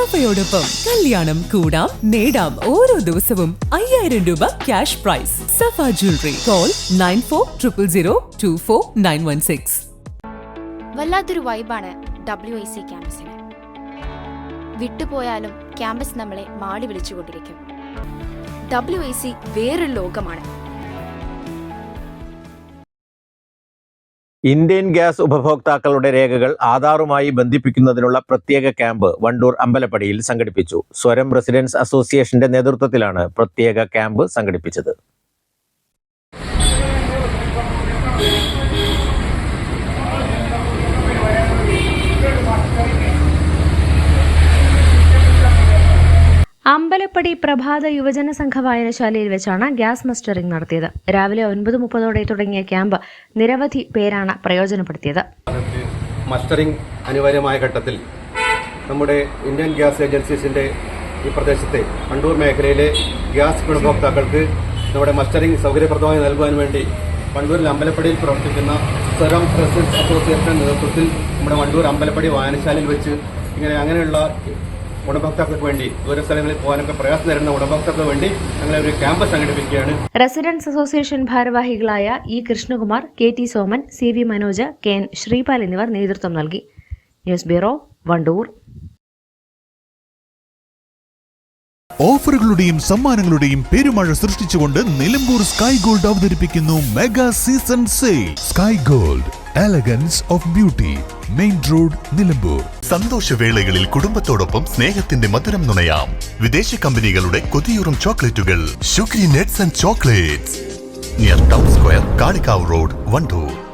സഫയോടൊപ്പം കല്യാണം കൂടാം നേടാം ഓരോ ദിവസവും അയ്യായിരം രൂപ cash prize Safa jewellery call nine four triple zero two four nine one six വല്ലാത്തൊരു വൈബാണ് ഡബ്ല്യു ഐ സി ക്യാമ്പസിന് വിട്ടുപോയാലും ക്യാമ്പസ് നമ്മളെ മാടി വിളിച്ചുകൊണ്ടിരിക്കും. ഡബ്ല്യു ഐ സി വേറൊരു ലോകമാണ്. ഇന്ത്യൻ ഗ്യാസ് ഉപഭോക്താക്കളുടെ രേഖകൾ ആധാറുമായി ബന്ധിപ്പിക്കുന്നതിനുള്ള പ്രത്യേക ക്യാമ്പ് വണ്ടൂർ അമ്പലപ്പടിയിൽ സംഘടിപ്പിച്ചു. സ്വരം റെസിഡൻസ് അസോസിയേഷന്റെ നേതൃത്വത്തിലാണ് പ്രത്യേക ക്യാമ്പ് സംഘടിപ്പിച്ചത്. അമ്പലപ്പടി പ്രഭാത യുവജന സംഘ വായനശാലയിൽ വെച്ചാണ് ഗ്യാസ് മസ്റ്ററിംഗ് നടത്തിയത്. രാവിലെ ഒൻപത് മുപ്പതോടെ തുടങ്ങിയ ക്യാമ്പ് നിരവധി പേരാണ് പ്രയോജനപ്പെടുത്തിയത്. മസ്റ്ററിംഗ് അനിവാര്യമായ ഘട്ടത്തിൽ നമ്മുടെ ഇന്ത്യൻ ഗ്യാസ് ഏജൻസീസിന്റെ ഈ പ്രദേശത്തെ കണ്ടൂർ മേഖലയിലെ ഗ്യാസ് ഗുണഭോക്താക്കൾക്ക് നമ്മുടെ മസ്റ്ററിംഗ് സൗകര്യപ്രദമായി നൽകുവാൻ വേണ്ടി വണ്ടൂരിൽ അമ്പലപ്പടിയിൽ പ്രവർത്തിക്കുന്ന സ്വരം റെസിഡൻസ് അസോസിയേഷന്റെ നേതൃത്വത്തിൽ നമ്മുടെ വണ്ടൂർ അമ്പലപ്പടി വായനശാലയിൽ വെച്ച് ഇങ്ങനെ അങ്ങനെയുള്ള ഗുണഭോക്താക്കൾക്ക് വേണ്ടി ദൂര സ്ഥലങ്ങളിൽ പോകാനൊക്കെ പ്രയാസം നേരിടുന്ന ഗുണഭോക്താക്കൾക്ക് വേണ്ടി ഞങ്ങൾ ഒരു ക്യാമ്പ് സംഘടിപ്പിക്കുകയാണ്. റെസിഡൻസ് അസോസിയേഷൻ ഭാരവാഹികളായ E Krishnakumar K T Soman C V Manoj K N Sreepal എന്നിവർ നേതൃത്വം നൽകി. News bureau Wandoor. ഓഫറുകളുടെയും സമ്മാനങ്ങളുടെയും പെരുമഴ സൃഷ്ടിച്ചുകൊണ്ട് നിലമ്പൂർ സ്കൈ ഗോൾഡ് അവതരിപ്പിക്കുന്നു mega season sale sky gold elegance of beauty main road Nilambur സന്തോഷവേളകളിൽ കുടുംബത്തോടൊപ്പം സ്നേഹത്തിന്റെ മധുരം നുണയാം. വിദേശ കമ്പനികളുടെ കൊതിയൂറും ചോക്ലേറ്റുകൾ. Sugary nuts and chocolates near town square Kalikavu road Wandoor